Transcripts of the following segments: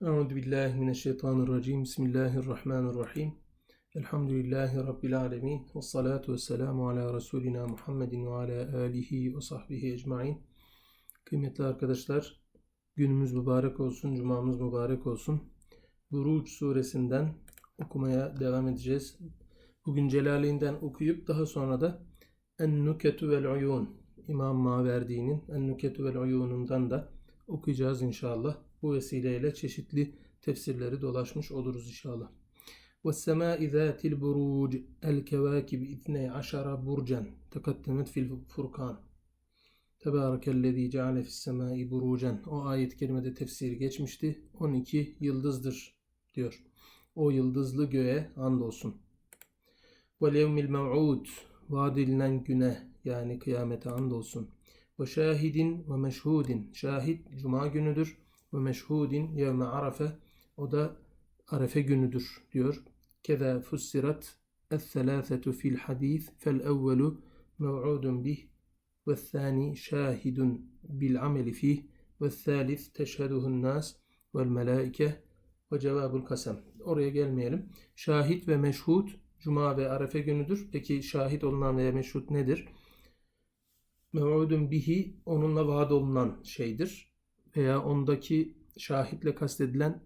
Euzu billahi mineşşeytanirracim. Bismillahirrahmanirrahim. Elhamdülillahi rabbil alamin. Ves salatu vesselamu ala resulina Muhammedin ve ala alihi ve sahbihi ecmaîn. Kıymetli arkadaşlar, günümüz mübarek olsun, cumamız mübarek olsun. Buruç suresinden okumaya devam edeceğiz. Bugün Celaleyn'den okuyup daha sonra da En-Nuketu vel Uyun İmam Maverdi'nin En-Nuketu vel Uyun'undan da okuyacağız inşallah. Bu vesileyle çeşitli tefsirleri dolaşmış oluruz inşallah. وَالسَّمَاءِ ذَاتِ الْبُرُوجِ الْكَوَاكِبِ اِثْنَيْ عَشَرَ بُرْجًا تَقَدَّمَتْ فِي الْفُرْقَانِ Tebârekellezî ceale fissemâi burucen. O ayet-i kerimede tefsiri geçmişti. 12 yıldızdır diyor. O yıldızlı göğe andolsun. Ve levmil mev'ud. Vaad edilen güne yani kıyamete andolsun. Ve şahidin ve meşhudin. Şahit cuma günüdür. ve meşhudin yevme arafe o da arefe günüdür diyor. Keza fussirat es-selâsetu fil hadis fel evvelu mev'udun bih ve sani şahidun bil ameli fih ve salis teşheduhun nas vel melaike ve cevabul kasem. Oraya gelmeyelim. Şahit ve meşhud Cuma ve Arefe günüdür. Peki şahit olunan veya meşhud nedir? Mev'udun bihi onunla vaad olunan şeydir. Veya ondaki şahitle kastedilen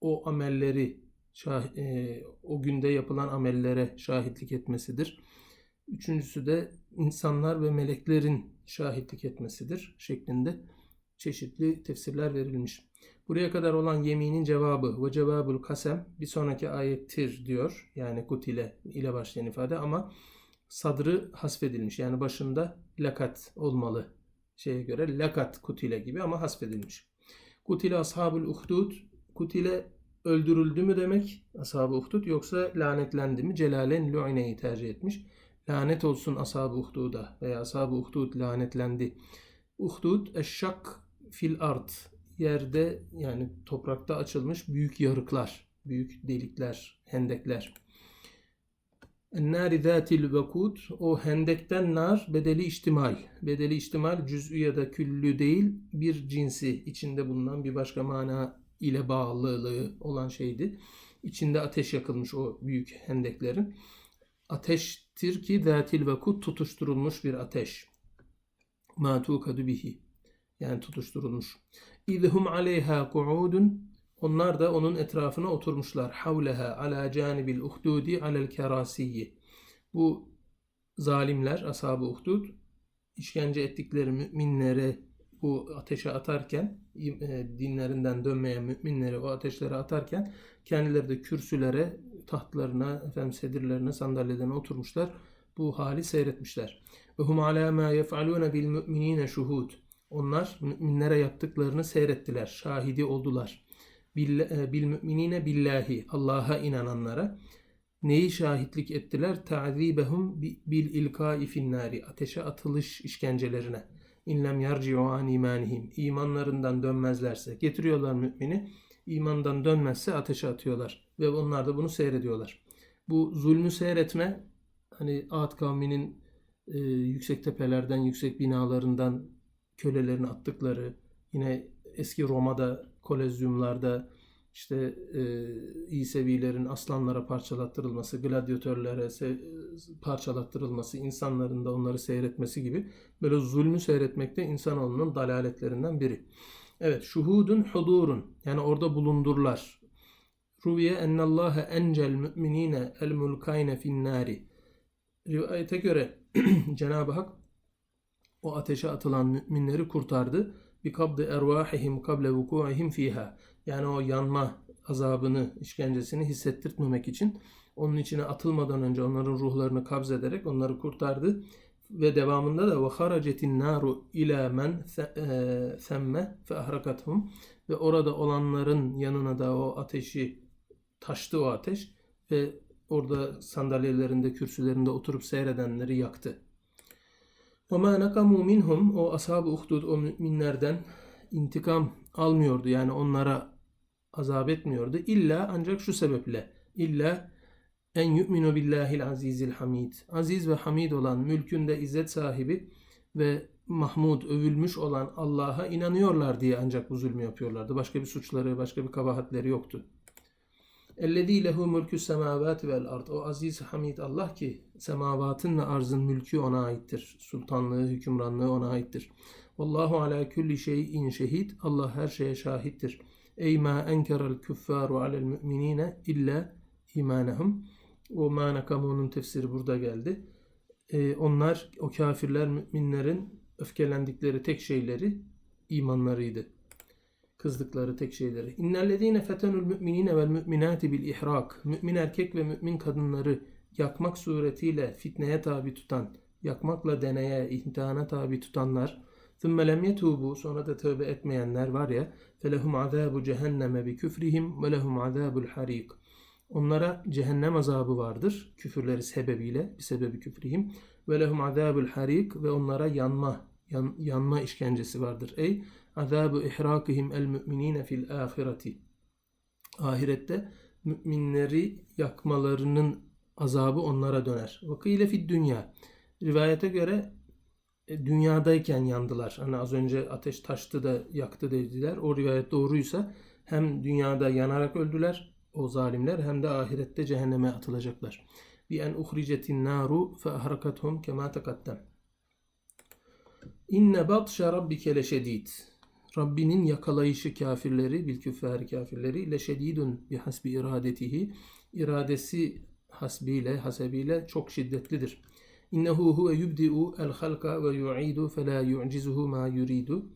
o amelleri şah, e, o günde yapılan amellere şahitlik etmesidir. Üçüncüsü de insanlar ve meleklerin şahitlik etmesidir şeklinde çeşitli tefsirler verilmiş. Buraya kadar olan yeminin cevabı ve cevabul kasem bir sonraki ayettir diyor. Yani kutile ile başlayan ifade ama sadrı hasfedilmiş. Yani başında lakat olmalı şeye göre lakat kutile gibi ama hasfedilmiş. Kutile ashabul uhdud kutile öldürüldü mü demek ashab-ı uhdud yoksa lanetlendi mi? Celalen lu'ineyi tercih etmiş. Lanet olsun ashab-ı uhduda veya ashab-ı uhdud lanetlendi. Uhdud eşşak fil art yerde yani toprakta açılmış büyük yarıklar, büyük delikler, hendekler. Ennâri zâtil vekûd o hendekten nar bedeli ihtimal. Bedeli ihtimal cüz'ü ya da küllü değil bir cinsi içinde bulunan bir başka mana ile bağlılığı olan şeydi. İçinde ateş yakılmış o büyük hendeklerin. Ateştir ki zâtil vekûd tutuşturulmuş bir ateş. Mâ tuğkadu bihi. Yani tutuşturulmuş. İzhum aleyha ku'udun onlar da onun etrafına oturmuşlar. Havleha ala canibil uhdudi alel kerasiyyi. Bu zalimler, ashab-ı uhdud, işkence ettikleri müminlere bu ateşe atarken, dinlerinden dönmeyen müminleri o ateşlere atarken, kendileri de kürsülere, tahtlarına, efendim sedirlerine, sandalyelerine oturmuşlar. Bu hali seyretmişler. Ve hum ala ma yef'aluna bil müminine şuhud. Onlar müminlere yaptıklarını seyrettiler, şahidi oldular bil müminine billahi Allah'a inananlara neyi şahitlik ettiler? Ta'zibehum bil ilkai finnari ateşe atılış işkencelerine. İnlem yarci'u an imanihim imanlarından dönmezlerse getiriyorlar mümini imandan dönmezse ateşe atıyorlar ve onlar da bunu seyrediyorlar. Bu zulmü seyretme hani Ad kavminin e, yüksek tepelerden, yüksek binalarından kölelerini attıkları, yine eski Roma'da kolezyumlarda işte e, İsevilerin aslanlara parçalattırılması, gladyatörlere se- parçalattırılması, insanların da onları seyretmesi gibi böyle zulmü seyretmekte insanoğlunun dalaletlerinden biri. Evet, şuhudun hudurun yani orada bulundurlar. Ruviye ennallâhe encel müminine el mulkayne finnâri. Rivayete göre Cenab-ı Hak o ateşe atılan müminleri kurtardı. Bi kabdı ervahihim kable vuku'ihim fiha. Yani o yanma azabını, işkencesini hissettirtmemek için onun içine atılmadan önce onların ruhlarını kabz ederek onları kurtardı. Ve devamında da ve haracetin naru ila men semme fe ahrakathum ve orada olanların yanına da o ateşi taştı o ateş ve orada sandalyelerinde, kürsülerinde oturup seyredenleri yaktı. وَمَا نَقَمُوا minhum O ashab-ı uhdud o müminlerden intikam almıyordu. Yani onlara azap etmiyordu. İlla ancak şu sebeple. İlla en yu'minu billahil azizil hamid. Aziz ve hamid olan mülkünde izzet sahibi ve Mahmud övülmüş olan Allah'a inanıyorlar diye ancak bu zulmü yapıyorlardı. Başka bir suçları, başka bir kabahatleri yoktu. Ellezî lehu mülkü semâvâti vel ard. O aziz hamid Allah ki semavatın ve arzın mülkü ona aittir. Sultanlığı, hükümranlığı ona aittir. Vallahu ala kulli şeyin şehid. Allah her şeye şahittir. Ey ma enkerel küffâru alel müminine illa imanehum. O manakamunun tefsiri burada geldi. Ee, onlar, o kafirler müminlerin öfkelendikleri tek şeyleri imanlarıydı Kızdıkları tek şeyleri. İnnellezîne fetenul müminine vel müminati bil ihrak. Mümin erkek ve mümin kadınları yakmak suretiyle fitneye tabi tutan, yakmakla deneye, imtihana tabi tutanlar, ثُمَّ لَمْ يَتُوبُوا Sonra da tövbe etmeyenler var ya, فَلَهُمْ عَذَابُ جَهَنَّمَ بِكُفْرِهِمْ وَلَهُمْ عَذَابُ الْحَرِيقِ Onlara cehennem azabı vardır, küfürleri sebebiyle, bir sebebi küfrihim. وَلَهُمْ عَذَابُ الْحَرِيقِ Ve onlara yanma, yan, yanma işkencesi vardır. Ey azabu ihrakihim el müminine fil ahireti. Ahirette müminleri yakmalarının azabı onlara döner. Vakile fid dünya. Rivayete göre e, dünyadayken yandılar. Hani az önce ateş taştı da yaktı dediler. O rivayet doğruysa hem dünyada yanarak öldüler o zalimler hem de ahirette cehenneme atılacaklar. Bi en uhricetin naru fe ahrakathum kema takaddem. İnne batşa rabbike leşedid. Rabbinin yakalayışı kafirleri, bil küffari kafirleri leşedidun bi hasbi iradetihi. İradesi hasbiyle, hasebiyle çok şiddetlidir. İnnehu huve yubdi'u el halka ve yu'idu fe la yu'cizuhu ma yuridu.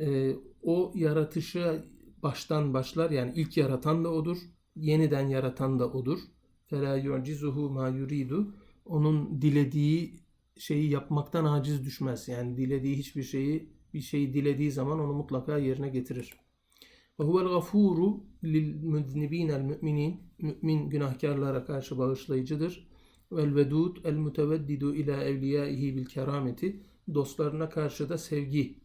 Ee, o yaratışı baştan başlar yani ilk yaratan da odur. Yeniden yaratan da odur. Fela yu'cizuhu ma yuridu. Onun dilediği şeyi yapmaktan aciz düşmez. Yani dilediği hiçbir şeyi bir şeyi dilediği zaman onu mutlaka yerine getirir. Ve huvel gafuru lil muznibinel müminin. Mümin günahkarlara karşı bağışlayıcıdır. Vel vedud el muteveddidu ila evliyaihi bil kerameti. Dostlarına karşı da sevgi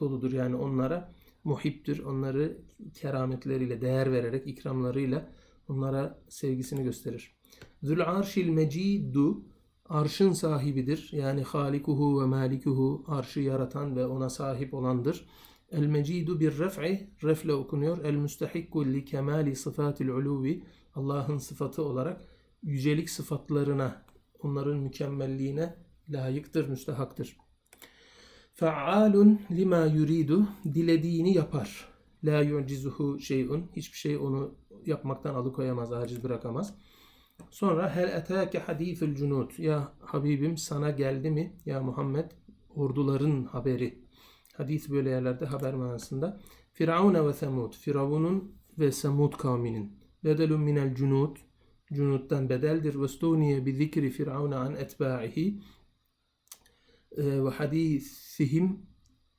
doludur. Yani onlara muhiptir. Onları kerametleriyle, değer vererek, ikramlarıyla onlara sevgisini gösterir. Zül arşil mecidu arşın sahibidir. Yani halikuhu ve malikuhu arşı yaratan ve ona sahip olandır. El mecidu bir ref'i refle okunuyor. El müstehikku li kemali sıfatil uluvi Allah'ın sıfatı olarak yücelik sıfatlarına onların mükemmelliğine layıktır, müstehaktır. Fa'alun lima yuridu dilediğini yapar. La yu'cizuhu şey'un hiçbir şey onu yapmaktan alıkoyamaz, aciz bırakamaz. Sonra hel etâke hadîfül cunud. Ya Habibim sana geldi mi ya Muhammed orduların haberi. Hadis böyle yerlerde haber manasında. Firavun ve Semud. Firavun'un ve Semud kavminin. Bedelun minel cunud. Cunud'dan bedeldir. Ve stuniye bi zikri Firavun an etba'ihi. Ve hadisihim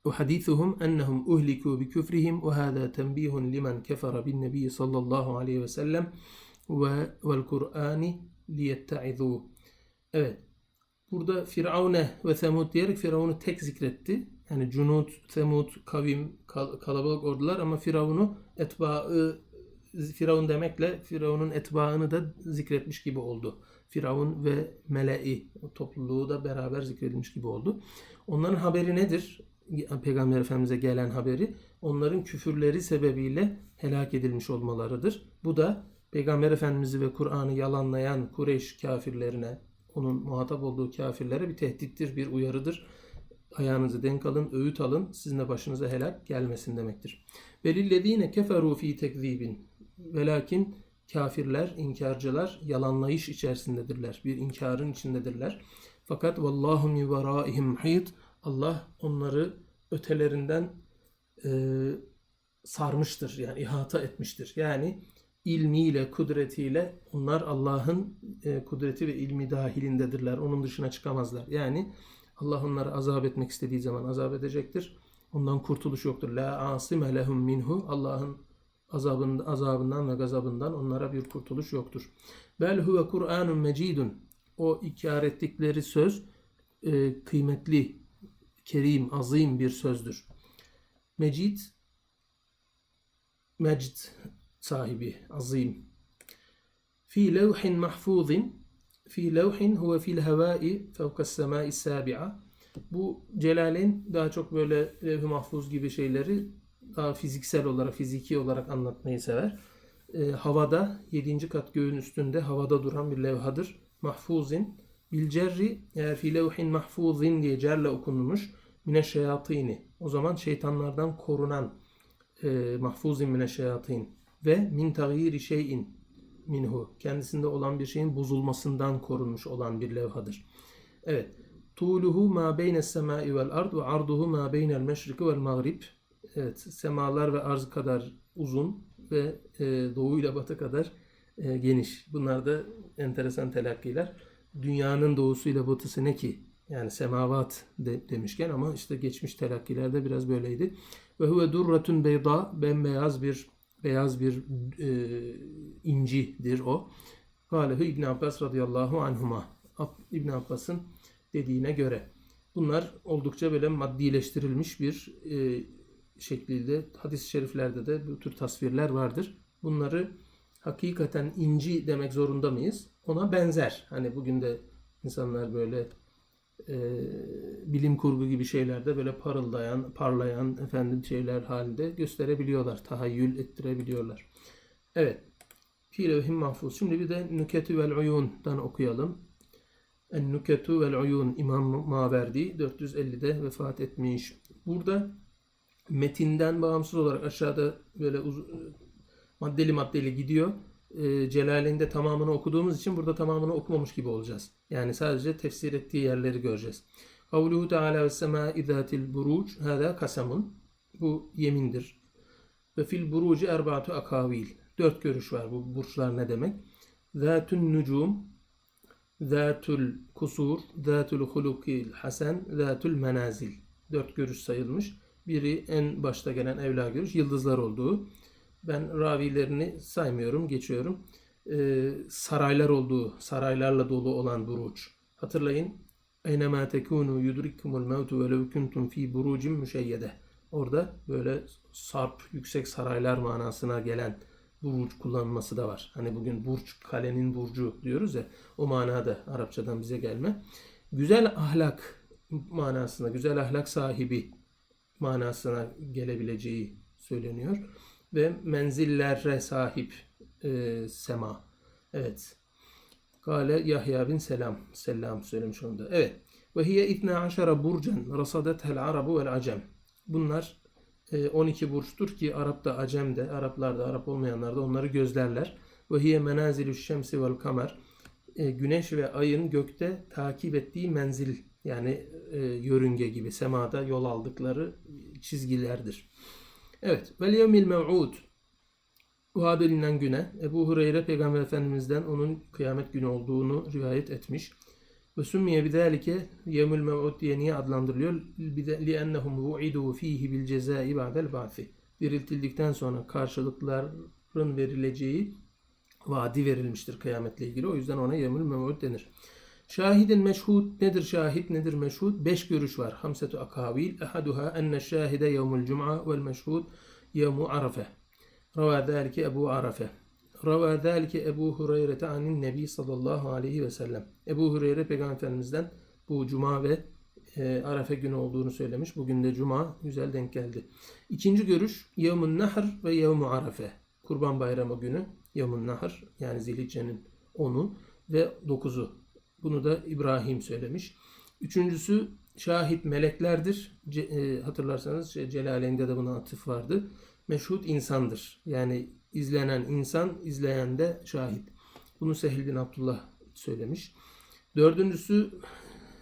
وحديثهم أنهم أهلكوا بكفرهم وهذا تنبيه لمن كفر بالنبي صلى الله عليه وسلم vel Kur'ani liyettaizu. Evet. Burada Firavune ve Semud diyerek Firavun'u tek zikretti. Yani Cunud, Semud, kavim, kal- kalabalık ordular ama Firavun'u etbaı Firavun demekle Firavun'un etbaını da zikretmiş gibi oldu. Firavun ve mele'i topluluğu da beraber zikredilmiş gibi oldu. Onların haberi nedir? Peygamber Efendimiz'e gelen haberi onların küfürleri sebebiyle helak edilmiş olmalarıdır. Bu da Peygamber Efendimiz'i ve Kur'an'ı yalanlayan Kureyş kafirlerine, onun muhatap olduğu kafirlere bir tehdittir, bir uyarıdır. Ayağınızı denk alın, öğüt alın, sizin de başınıza helak gelmesin demektir. Velillezine keferu fi tekzibin. Velakin kafirler, inkarcılar yalanlayış içerisindedirler. Bir inkarın içindedirler. Fakat vallahu mi veraihim. Allah onları ötelerinden e, sarmıştır. Yani ihata etmiştir. Yani ilmiyle, kudretiyle onlar Allah'ın e, kudreti ve ilmi dahilindedirler. Onun dışına çıkamazlar. Yani Allah onları azap etmek istediği zaman azap edecektir. Ondan kurtuluş yoktur. La asime lehum minhu. Allah'ın azabından, azabından ve gazabından onlara bir kurtuluş yoktur. Bel huve Kur'anun mecidun. O ikrar ettikleri söz e, kıymetli, kerim, azim bir sözdür. Mecid, mecd sahibi, azim. Fi levhin mahfuzin, fi levhin huve fil hevai fevkas semai sabi'a. Bu Celal'in daha çok böyle levh-i mahfuz gibi şeyleri daha fiziksel olarak, fiziki olarak anlatmayı sever. Ee, havada, 7. kat göğün üstünde havada duran bir levhadır. Mahfuzin. Bilcerri eğer fi levhin mahfuzin diye cerle okunmuş. Mine şeyatini. O zaman şeytanlardan korunan e, mahfuzin mine şeyatin. Ve min tagiri şeyin minhu. Kendisinde olan bir şeyin bozulmasından korunmuş olan bir levhadır. Evet. Tuluhu ma beyne semai vel ard ve arduhu ma beynel meşriki vel mağrib. Evet, semalar ve arz kadar uzun ve e, doğu ile batı kadar e, geniş. Bunlar da enteresan telakkiler. Dünyanın doğusu ile batısı ne ki? Yani semavat de, demişken ama işte geçmiş telakkilerde biraz böyleydi. Ve huve durratun beyda bembeyaz bir beyaz bir e, incidir o. Kalehu İbn Abbas radıyallahu anhuma. İbn Abbas'ın dediğine göre. Bunlar oldukça böyle maddileştirilmiş bir e, şekilde hadis-i şeriflerde de bu tür tasvirler vardır. Bunları hakikaten inci demek zorunda mıyız? Ona benzer. Hani bugün de insanlar böyle e, bilim kurgu gibi şeylerde böyle parıldayan, parlayan efendim şeyler halinde gösterebiliyorlar. Tahayyül ettirebiliyorlar. Evet. Fi levhim mahfuz. Şimdi bir de Nüketü vel Uyun'dan okuyalım. En Nüketu vel Uyun İmam Maverdi 450'de vefat etmiş. Burada metinden bağımsız olarak aşağıda böyle maddeli maddeli gidiyor. E, Celal'inde tamamını okuduğumuz için burada tamamını okumamış gibi olacağız. Yani sadece tefsir ettiği yerleri göreceğiz. Kavluhu Teala ve semâi zâtil buruc hâdâ kasamun. Bu yemindir. Ve fil buruci erbaatu akavil. Dört görüş var. Bu burçlar ne demek? Zâtun nucum, zâtul kusur, zâtul hulukil hasen, zâtul menazil. Dört görüş sayılmış. Biri en başta gelen evla görüş, yıldızlar olduğu. Ben ravilerini saymıyorum, geçiyorum. Ee, saraylar olduğu, saraylarla dolu olan buruç. Hatırlayın. Eynema tekunu yudrikumul mevtu ve lev kuntum fi burucin müşeyyede. Orada böyle sarp, yüksek saraylar manasına gelen buruç kullanılması da var. Hani bugün burç, kalenin burcu diyoruz ya. O manada Arapçadan bize gelme. Güzel ahlak manasına, güzel ahlak sahibi manasına gelebileceği söyleniyor. Ve menzillere sahip e, sema. Evet. Kale Yahya bin Selam. Selam söylemiş onda. Evet. Ve hiye itna aşara burcen rasadethel arabu vel acem. Bunlar e, 12 burçtur ki Arap da Acem de, Araplar da, Arap olmayanlar da onları gözlerler. Ve hiye menazilü şemsi vel kamer. E, güneş ve ayın gökte takip ettiği menzil yani e, yörünge gibi semada yol aldıkları çizgilerdir. Evet. Vel yevmil mev'ud. Edilen güne Ebu Hureyre Peygamber Efendimiz'den onun kıyamet günü olduğunu rivayet etmiş. Ve sümmiye bidalike yevmül mev'ud diye niye adlandırılıyor? Liennehum vu'idu fihi bil cezai ba'del ba'thi. Diriltildikten sonra karşılıkların verileceği vaadi verilmiştir kıyametle ilgili. O yüzden ona yevmül mev'ud denir. Şahidin meşhud nedir şahit nedir meşhud? Beş görüş var. Hamsetu akavil. Ehaduha enne şahide yevmul cum'a vel meşhud yevmu arafe. Rava zâlike Ebu Arafe. Rava zâlike Ebu Hureyre anin Nebi sallallahu aleyhi ve sellem. Ebu Hureyre Peygamber Efendimiz'den bu cuma ve e, Arafe günü olduğunu söylemiş. Bugün de cuma güzel denk geldi. İkinci görüş Yevmun Nahr ve Yevmu Arafe. Kurban Bayramı günü Yevmun Nahr yani Zilhicce'nin 10'u ve 9'u. Bunu da İbrahim söylemiş. Üçüncüsü şahit meleklerdir. Ce, e, hatırlarsanız şey, Celaleyn'de de buna atıf vardı. Meşhud insandır. Yani izlenen insan, izleyen de şahit. Bunu Sehil bin Abdullah söylemiş. Dördüncüsü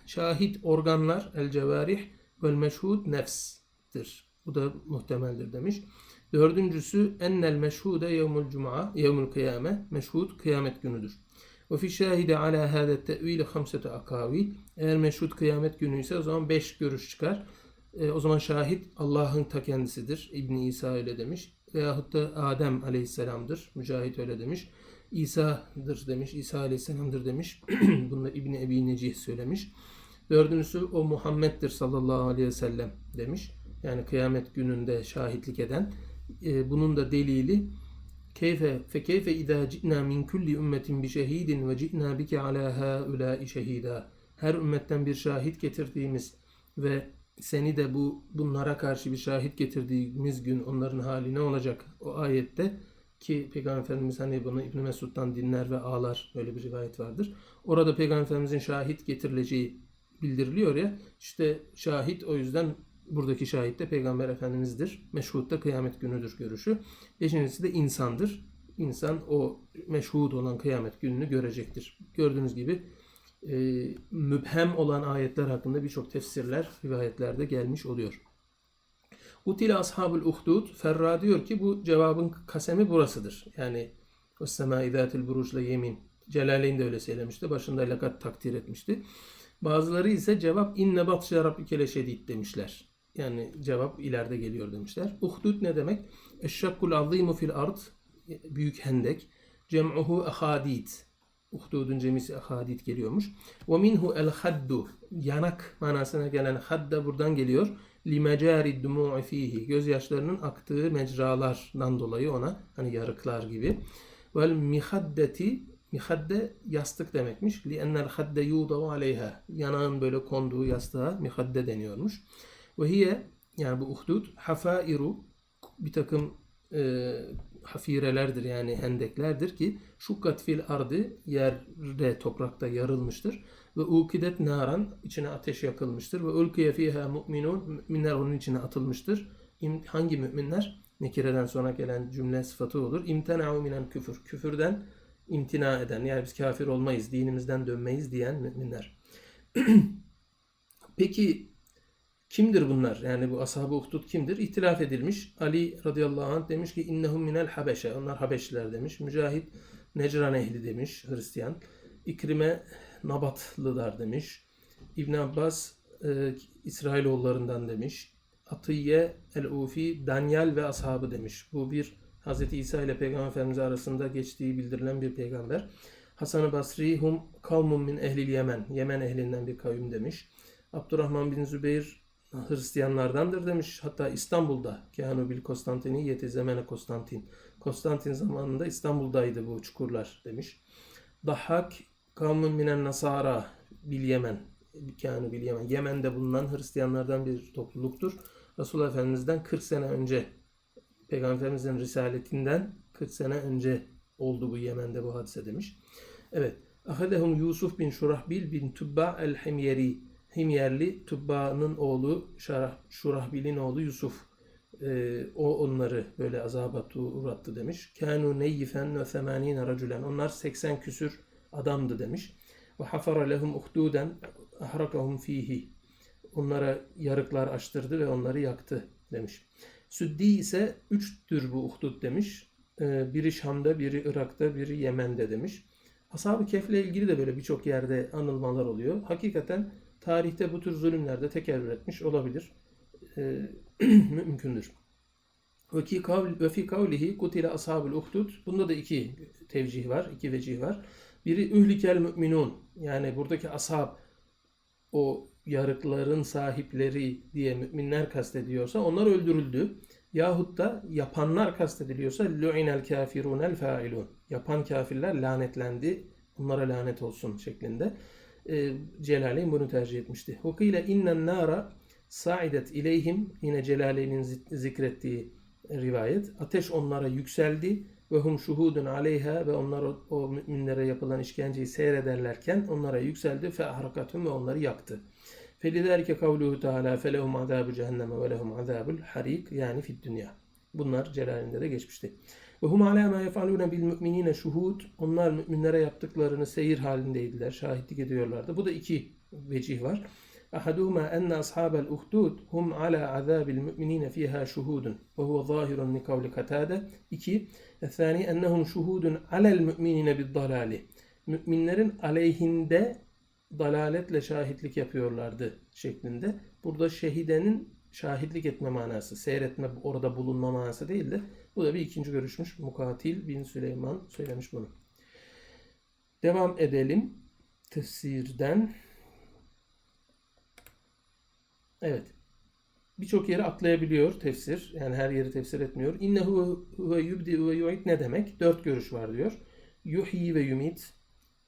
şahit organlar, el cevarih vel meşhud nefstir. Bu da muhtemeldir demiş. Dördüncüsü ennel meşhude yevmul cuma, yevmul kıyame, meşhud kıyamet günüdür. Ve fi şahide ala hâdet te'vîli hamsete akavil. Eğer meşhud kıyamet günü ise o zaman beş görüş çıkar. E, o zaman şahit Allah'ın ta kendisidir. İbn İsa öyle demiş. Veyahut da Adem aleyhisselamdır. Mücahit öyle demiş. İsa'dır demiş. İsa aleyhisselamdır demiş. Bunu da İbni Ebi Necih söylemiş. Dördüncüsü o Muhammed'dir sallallahu aleyhi ve sellem demiş. Yani kıyamet gününde şahitlik eden. E, bunun da delili Keyfe fe keyfe izâ ci'nâ min kulli ümmetin bi şehidin ve ci'nâ bike alâ hâulâi şehîdâ. Her ümmetten bir şahit getirdiğimiz ve seni de bu bunlara karşı bir şahit getirdiğimiz gün onların hali ne olacak? O ayette ki Peygamber Efendimiz hani bunu İbn Mesud'dan dinler ve ağlar böyle bir rivayet vardır. Orada Peygamber Efendimizin şahit getirileceği bildiriliyor ya. İşte şahit o yüzden buradaki şahit de Peygamber Efendimiz'dir. Meşhud da kıyamet günüdür görüşü. Beşincisi de insandır. İnsan o meşhud olan kıyamet gününü görecektir. Gördüğünüz gibi e, mübhem olan ayetler hakkında birçok tefsirler, rivayetlerde gelmiş oluyor. Utile ashabul uhdud. Ferra diyor ki bu cevabın kasemi burasıdır. Yani o zatil buruçla yemin. Celaleyn de öyle söylemişti. Başında lakat takdir etmişti. Bazıları ise cevap inne batşe rabbike leşedid demişler. Yani cevap ileride geliyor demişler. Uhdud ne demek? Eşşakkul azimu fil ard. Büyük hendek. Cem'uhu ahadit. Uhdud'un cemisi ahadit geliyormuş. Ve minhu el haddu. Yanak manasına gelen had da buradan geliyor. Limecari dumu'i fihi. Gözyaşlarının aktığı mecralardan dolayı ona hani yarıklar gibi. Vel mihaddeti Mihadde yastık demekmiş. Li ennel hadde yudavu aleyha. Yanağın böyle konduğu yastığa mihadde deniyormuş. Ve hiye yani bu uhdud hafairu bir takım e, hafirelerdir yani hendeklerdir ki şukkat fil ardı yerde toprakta yarılmıştır ve ukidet naran içine ateş yakılmıştır ve ulkiye fiha mu'minun müminler onun içine atılmıştır. Hangi müminler? Nekireden sonra gelen cümle sıfatı olur. İmtena'u minen küfür. Küfürden imtina eden yani biz kafir olmayız, dinimizden dönmeyiz diyen müminler. Peki kimdir bunlar? Yani bu ashab-ı uhdud kimdir? İhtilaf edilmiş. Ali radıyallahu anh demiş ki innehum minel habeşe. Onlar Habeşliler demiş. Mücahit Necran ehli demiş Hristiyan. İkrime Nabatlılar demiş. İbn Abbas e, İsrailoğullarından demiş. Atiye el-Ufi Danyal ve ashabı demiş. Bu bir Hz. İsa ile Peygamber Efendimiz arasında geçtiği bildirilen bir peygamber. Hasan-ı Basri hum kavmun min ehlil Yemen. Yemen ehlinden bir kavim demiş. Abdurrahman bin Zübeyir Hristiyanlardandır demiş. Hatta İstanbul'da Kehanu bil Konstantiniyeti zemene Konstantin. Konstantin zamanında İstanbul'daydı bu çukurlar demiş. Dahhak kavmun minen nasara bil Yemen. Kehanu bil Yemen. Yemen'de bulunan Hristiyanlardan bir topluluktur. Resulullah Efendimiz'den 40 sene önce Peygamberimizin risaletinden 40 sene önce oldu bu Yemen'de bu hadise demiş. Evet. Ahadehum Yusuf bin Şurahbil bin Tubba el-Himyeri. Himyerli Tubba'nın oğlu Şurahbil'in oğlu Yusuf. Ee, o onları böyle azaba uğrattı demiş. Kanu neyyifen ve semanine raculen. Onlar 80 küsür adamdı demiş. Ve hafara lehum uhduden ahrakahum fihi. Onlara yarıklar açtırdı ve onları yaktı demiş. Süddi ise üçtür bu uhdud demiş. Ee, biri Şam'da, biri Irak'ta, biri Yemen'de demiş. Ashab-ı Kehf'le ilgili de böyle birçok yerde anılmalar oluyor. Hakikaten tarihte bu tür zulümlerde tekerrür etmiş olabilir. Ee, mümkündür. Ve fi kavlihi kutile ashabul uhdud. Bunda da iki tevcih var, iki vecih var. Biri ühlikel müminun. Yani buradaki ashab o yarıkların sahipleri diye müminler kastediyorsa onlar öldürüldü. Yahut da yapanlar kastediliyorsa lu'inel kafirunel failun. Yapan kafirler lanetlendi. Onlara lanet olsun şeklinde. E, Celaleyn bunu tercih etmişti. Hukile innen nara saidet ileyhim yine Celaleyn'in zikrettiği rivayet. Ateş onlara yükseldi ve hum şuhudun aleyha ve onlar o, o müminlere yapılan işkenceyi seyrederlerken onlara yükseldi fe ahrakatum ve onları yaktı. Feliderke kavluhu teala felehum azabu cehenneme ve lehum azabul harik yani fid dünya. Bunlar Celal'inde de geçmişti. Ve hum ala ma yefalune bil müminine şuhud. Onlar müminlere yaptıklarını seyir halindeydiler. Şahitlik ediyorlardı. Bu da iki vecih var. Ahaduhuma enne ashabel uhdud hum ala azabil müminine fiha şuhudun. Ve huve zahirun li kavli katade. İki. Thani ennehum şuhudun alel müminine bid dalali. Müminlerin aleyhinde dalaletle şahitlik yapıyorlardı şeklinde. Burada şehidenin şahitlik etme manası, seyretme, orada bulunma manası değil de bu da bir ikinci görüşmüş. Mukatil bin Süleyman söylemiş bunu. Devam edelim tefsirden. Evet. Birçok yeri atlayabiliyor tefsir. Yani her yeri tefsir etmiyor. İnnehu ve yubdi ve yu'id ne demek? Dört görüş var diyor. Yuhyi ve yumit.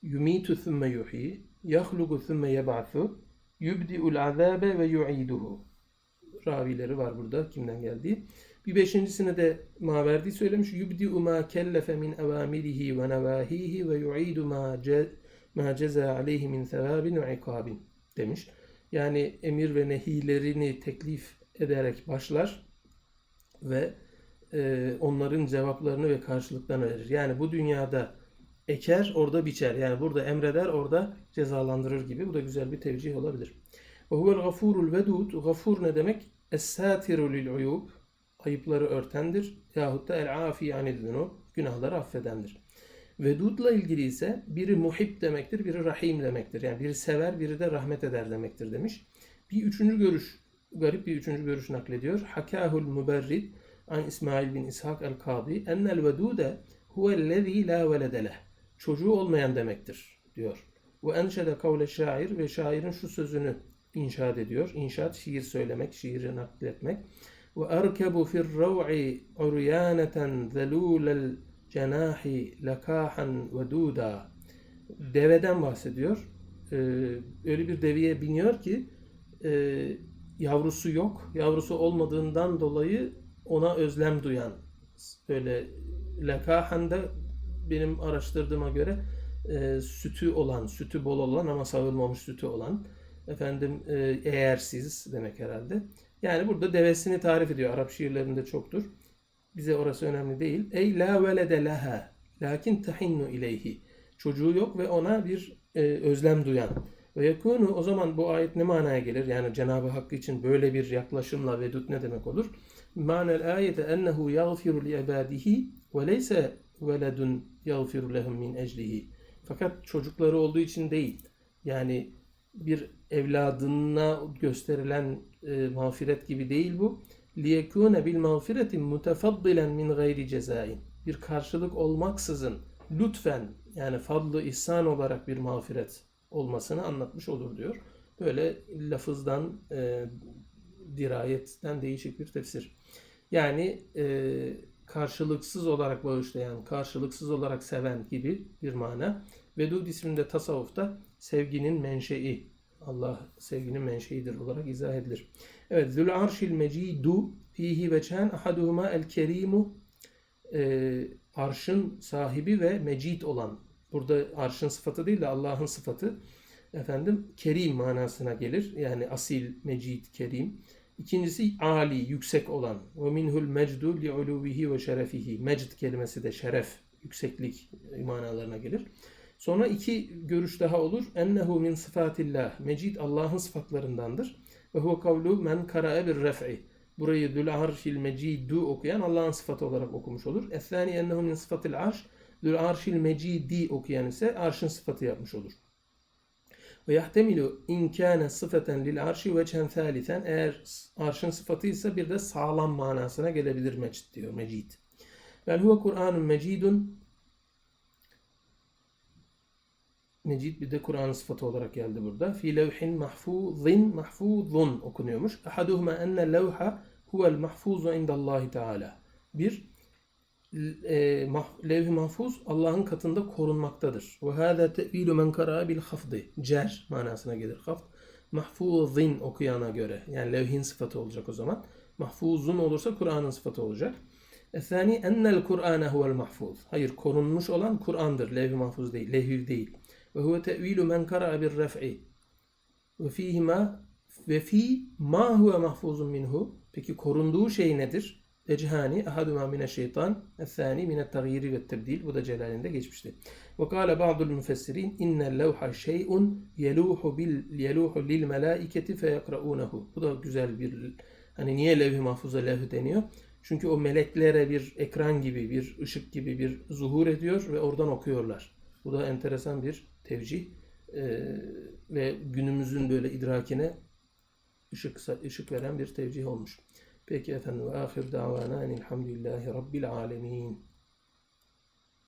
Yumitu thumme yuhyi. Yahlugu thumme yeb'athu. Yubdi'ul azabe ve yu'iduhu. Ravileri var burada kimden geldiği. Bir beşincisine de Maverdi söylemiş. Yubdi'u ma kellefe min evamirihi ve nevahihi ve yu'idu ma, ma ceza aleyhi min sevabin ve ikabin demiş. Yani emir ve nehilerini teklif ederek başlar ve e, onların cevaplarını ve karşılıklarını verir. Yani bu dünyada eker, orada biçer. Yani burada emreder, orada cezalandırır gibi. Bu da güzel bir tevcih olabilir. Ve huvel gafurul vedud. Gafur ne demek? Es-satiru lil uyub. Ayıpları örtendir. Yahut da el-afi anidunu. Günahları affedendir. Vedudla ilgili ise biri muhib demektir, biri rahim demektir. Yani biri sever, biri de rahmet eder demektir demiş. Bir üçüncü görüş, garip bir üçüncü görüş naklediyor. Hakahul müberrid an İsmail bin İshak el-Kadi ennel vedude huvellezî la velede leh. Çocuğu olmayan demektir diyor. Ve enşede kavle şair ve şairin şu sözünü inşaat ediyor. İnşaat şiir söylemek, şiiri nakletmek. Ve erkebu fir rav'i uryaneten zelûlel cenahi lekahan veduda. Deveden bahsediyor. Ee, öyle bir deveye biniyor ki e, yavrusu yok. Yavrusu olmadığından dolayı ona özlem duyan böyle lekahan da benim araştırdığıma göre e, sütü olan, sütü bol olan ama sağılmamış sütü olan efendim e, eğersiz demek herhalde. Yani burada devesini tarif ediyor. Arap şiirlerinde çoktur. Bize orası önemli değil. Ey la velede leha lakin tahinnu ileyhi. Çocuğu yok ve ona bir e, özlem duyan. Ve yekunu o zaman bu ayet ne manaya gelir? Yani Cenab-ı Hakkı için böyle bir yaklaşımla vedud ne demek olur? Manel ayete ennehu yagfiru li ibadihi ve leyse veledun yagfiru lehum min eclihi. Fakat çocukları olduğu için değil. Yani bir evladına gösterilen e, mağfiret gibi değil bu. لِيَكُونَ بِالْمَغْفِرَةِ مُتَفَضِّلًا min gayri cezain. Bir karşılık olmaksızın lütfen yani fadlı ihsan olarak bir mağfiret olmasını anlatmış olur diyor. Böyle lafızdan, e, dirayetten değişik bir tefsir. Yani e, karşılıksız olarak bağışlayan, karşılıksız olarak seven gibi bir mana. Vedud isminde tasavvufta sevginin menşei, Allah sevginin menşeidir olarak izah edilir. Evet, Zül Arşil Mecidu fihi veçen ahaduhuma el kerimu e, arşın sahibi ve mecid olan. Burada arşın sıfatı değil de Allah'ın sıfatı efendim kerim manasına gelir. Yani asil, mecid, kerim. İkincisi ali, yüksek olan. Ve minhul mecdu li uluvihi ve şerefihi. Mecd kelimesi de şeref, yükseklik manalarına gelir. Sonra iki görüş daha olur. Ennehu min sıfatillah. Mecid Allah'ın sıfatlarındandır. Ve huve kavlu men karae bir ref'i. Burayı dül arşil mecidu okuyan Allah'ın sıfatı olarak okumuş olur. Ethani ennehu min sıfatil arş. Dül arşil mecidi okuyan ise arşın sıfatı yapmış olur. Ve yahtemilu in kâne sıfaten lil arşi ve çen thâliten eğer arşın sıfatıysa bir de sağlam manasına gelebilir mecid diyor mecid. Vel huve Kur'anun mecidun Mecid bir de Kur'an sıfatı olarak geldi burada. Fi levhin mahfuzin mahfuzun okunuyormuş. Ahaduhuma enne levha huvel mahfuzu indallahi teala. Bir e, mah, levh-i mahfuz Allah'ın katında korunmaktadır. Ve hâzâ te'vilü men karâ bil hafdı. Cer manasına gelir hafd. Mahfuzin okuyana göre. Yani levhin sıfatı olacak o zaman. Mahfuzun olursa Kur'an'ın sıfatı olacak. Esani ennel Kur'ane huvel mahfuz. Hayır korunmuş olan Kur'an'dır. Levh-i mahfuz değil. Lehv değil. Ve huve te'vilü men kara'a bir ref'i. Ve fihi ma ve fi ma huve minhu. Peki korunduğu şey nedir? Ecehani ahaduma mine şeytan, ethani mine tagiri ve tebdil. Bu da Celal'inde geçmişti. Ve kâle ba'dul müfessirin innel levha şey'un yeluhu bil yeluhu lil melaiketi fe yakra'unehu. Bu da güzel bir hani niye levh-i mahfuza levh deniyor? Çünkü o meleklere bir ekran gibi, bir ışık gibi bir zuhur ediyor ve oradan okuyorlar. Bu da enteresan bir tevcih ee, ve günümüzün böyle idrakine ışık ışık veren bir tevcih olmuş. Peki efendim ve ahir davana enilhamdülillahi rabbil alemin.